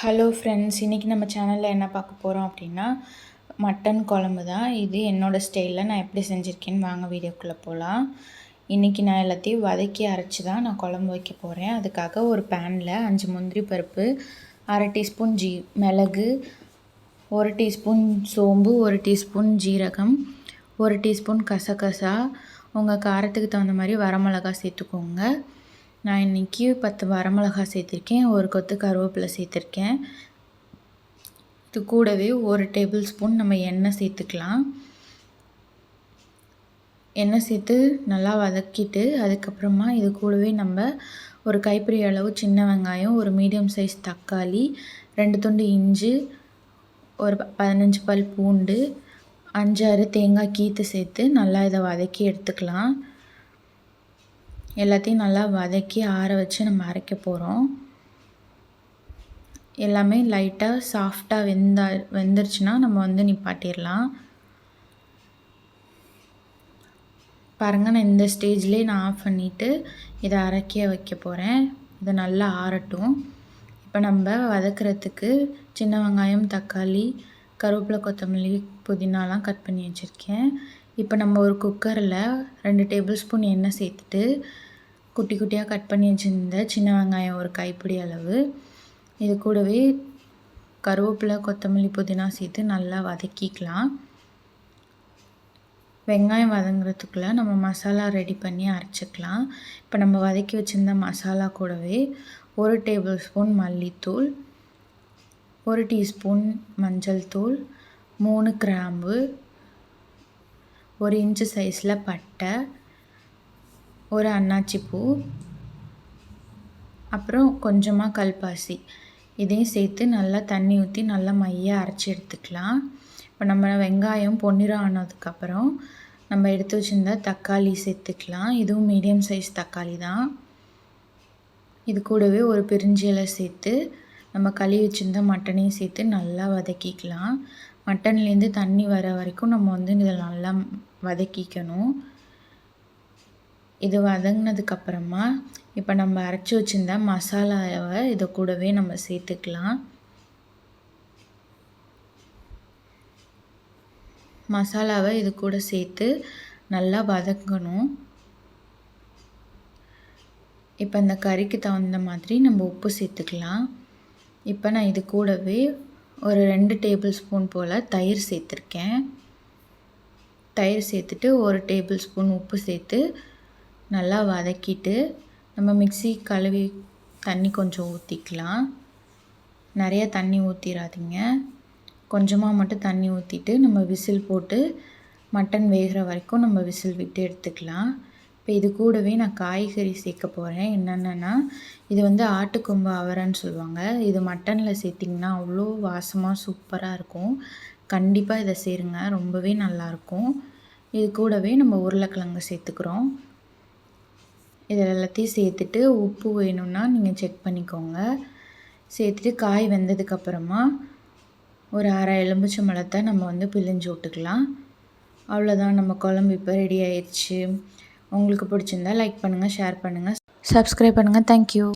Hello friends இன்றைக்கி நம்ம சேனலில் என்ன பார்க்க போகிறோம் அப்படின்னா மட்டன் குழம்பு தான். இது என்னோடய ஸ்டைலில் நான் எப்படி செஞ்சுருக்கேன்னு வாங்க வீடியோக்குள்ளே போகலாம் இன்றைக்கி நான் எல்லாத்தையும் வதக்கி அரைச்சி தான் நான் குழம்பு வைக்க போகிறேன் அதுக்காக ஒரு பேனில் அஞ்சு முந்திரி பருப்பு அரை டீஸ்பூன் ஜீ மிளகு ஒரு டீஸ்பூன் சோம்பு ஒரு டீஸ்பூன் ஜீரகம் ஒரு டீஸ்பூன் கசகசா உங்கள் காரத்துக்கு தகுந்த மாதிரி வரமிளகா சேர்த்துக்கோங்க. நான் இன்றைக்கி பத்து வரமிளகா சேர்த்துருக்கேன் ஒரு கொத்து கருவேப்பிலை சேர்த்துருக்கேன். இது கூடவே ஒரு டேபிள் ஸ்பூன் நம்ம எண்ணெய் சேர்த்துக்கலாம். எண்ணெய் சேர்த்து நல்லா வதக்கிட்டு அதுக்கப்புறமா இது கூடவே நம்ம ஒரு கைப்பிடி அளவு சின்ன வெங்காயம் ஒரு மீடியம் சைஸ் தக்காளி ரெண்டு துண்டு இஞ்சி ஒரு பதினஞ்சு பல் பூண்டு அஞ்சாறு தேங்காய் கீற்று சேர்த்து நல்லா இதை வதக்கி எடுத்துக்கலாம். எல்லாத்தையும் நல்லா வதக்கி ஆற வச்சு நம்ம அரைக்க போகிறோம் எல்லாமே லைட்டாக சாஃப்டாக வெந்தா வெந்துருச்சுன்னா நம்ம வந்து நிப்பாட்டிடலாம். பாருங்கள் நான் இந்த ஸ்டேஜ்லேயே நான் ஆஃப் பண்ணிவிட்டு இதை அரைக்க வைக்க போகிறேன் இதை நல்லா ஆறட்டும். இப்போ நம்ம வதக்கிறதுக்கு சின்ன வெங்காயம் தக்காளி கருவேப்பிலை கொத்தமல்லி புதினாலாம் கட் பண்ணி வச்சுருக்கேன். இப்போ நம்ம ஒரு குக்கரில் ரெண்டு டேபிள் ஸ்பூன் எண்ணெய் சேர்த்துட்டு குட்டி குட்டியாக கட் பண்ணி வச்சுருந்த சின்ன வெங்காயம் ஒரு கைப்பிடி அளவு. இது கூடவே கருவேப்பிலை கொத்தமல்லி புதினா சேர்த்து நல்லா வதக்கிக்கலாம். வெங்காயம் வதங்குறதுக்குள்ளே நம்ம மசாலா ரெடி பண்ணி அரைச்சிக்கலாம். இப்போ நம்ம வதக்கி வச்சுருந்த மசாலா கூடவே ஒரு டேபிள் ஸ்பூன் மல்லித்தூள் ஒரு டீஸ்பூன் மஞ்சள் தூள் மூணு கிராம்பு ஒரு இன்ச்சு சைஸில் பட்டை ஒரு அன்னாச்சி பூ அப்புறம் கொஞ்சமாக கல்பாசி. இதையும் சேர்த்து நல்லா தண்ணி ஊற்றி நல்லா மையாக அரைச்சி எடுத்துக்கலாம். இப்போ நம்ம வெங்காயம் பொன்னிறம் ஆனதுக்கப்புறம் நம்ம எடுத்து வச்சுருந்தா தக்காளி சேர்த்துக்கலாம். இதுவும் மீடியம் சைஸ் தக்காளி தான். இது கூடவே ஒரு பிரிஞ்சி இலை சேர்த்து நம்ம கழுவி வச்சுருந்த மட்டனையும் சேர்த்து நல்லா வதக்கிக்கலாம். மட்டன்லேருந்து தண்ணி வர வரைக்கும் நம்ம வந்து இதில் நல்லா வதக்கிக்கணும். இது வதங்கினதுக்கப்புறமா இப்போ நம்ம அரைச்சி வச்சுருந்த மசாலாவை இதை கூடவே நம்ம சேர்த்துக்கலாம். மசாலாவை இது கூட சேர்த்து நல்லா வதக்கணும். இப்போ இந்த கறிக்கு தகுந்த மாதிரி நம்ம உப்பு சேர்த்துக்கலாம். இப்போ நான் இது கூடவே ஒரு ரெண்டு டேபிள் ஸ்பூன் போல் தயிர் சேர்த்துருக்கேன். தயிர் சேர்த்துட்டு ஒரு டேபிள் ஸ்பூன் உப்பு சேர்த்து நல்லா வதக்கிட்டு நம்ம மிக்சி கழுவி தண்ணி கொஞ்சம் ஊற்றிக்கலாம் நிறைய தண்ணி ஊற்றிடாதீங்க கொஞ்சமாக மட்டும் தண்ணி ஊற்றிட்டு நம்ம விசில் போட்டு மட்டன் வேகிற வரைக்கும் நம்ம விசில் விட்டு எடுத்துக்கலாம். இப்போ இது கூடவே நான் காய்கறி சேர்க்க போகிறேன் என்னென்னா இது வந்து ஆட்டுக்கொம்பு அவரைன்னு சொல்லுவாங்க. இது மட்டனில் சேர்த்திங்கன்னா அவ்வளோ வாசமாக சூப்பராக இருக்கும். கண்டிப்பாக இதை சேருங்க. ரொம்பவே நல்லாயிருக்கும் இது கூடவே நம்ம உருளைக்கிழங்கு சேர்த்துக்கிறோம். இது எல்லாத்தையும் சேர்த்துட்டு உப்பு வேணும்னா நீங்கள் செக் பண்ணிக்கோங்க. சேர்த்துட்டு காய் வெந்ததுக்கப்புறமா ஒரு அரை எலுமிச்சை மலத்தை நம்ம வந்து பிழிஞ்சு விட்டுக்கலாம். அவ்வளோதான் நம்ம குழம்பு இப்போ ரெடி ஆயிடுச்சு உங்களுக்கு பிடிச்சிருந்தா லைக் பண்ணுங்கள் ஷேர் பண்ணுங்கள் சப்ஸ்கிரைப் பண்ணுங்கள் தேங்க்யூ